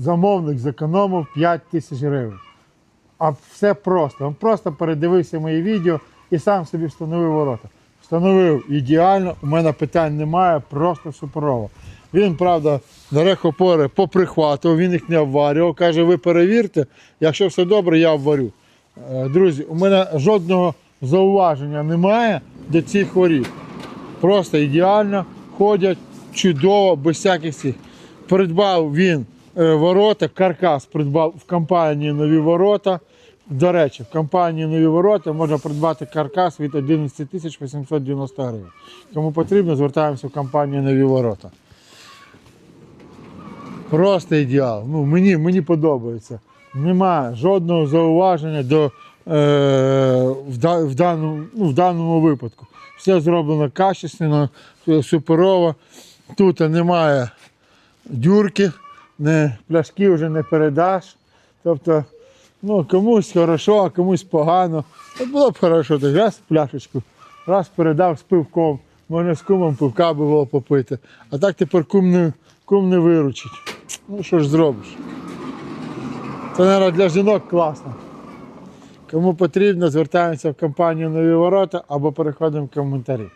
замовник зекономив 5 тисяч гривень. А все просто. Він просто передивився мої відео і сам собі встановив ворота. Встановив ідеально, у мене питань немає, просто суперово. Він, правда, дерехопори поприхватував, він їх не обварював. Каже, ви перевірте, якщо все добре, я обварю. Е, Друзі, у мене жодного зауваження немає до цих воріт. Просто ідеально ходять, чудово, без всяких цих. Придбав він ворота, каркас придбав в компанії Нові ворота. До речі, в компанії Нові ворота можна придбати каркас від 11 тисяч 890 гривень. Кому потрібно, звертаємося в компанію Нові ворота. Просто ідеал. Ну, мені, мені подобається. Немає жодного зауваження до, е, в, да- в, даному, ну, в даному випадку. Все зроблено качественно, е, суперово. Тут немає дюрки, не, пляшки вже не передаш. Тобто, ну, комусь хорошо, а комусь погано. От було б хорошо, так раз пляшечку, раз передав з пивком. Можна з кумом пивка було попити. А так тепер кум не, кум не виручить. Ну що ж зробиш? Це, мабуть, для жінок класно. Кому потрібно, звертаємося в компанію Нові Ворота або переходимо в коментарі.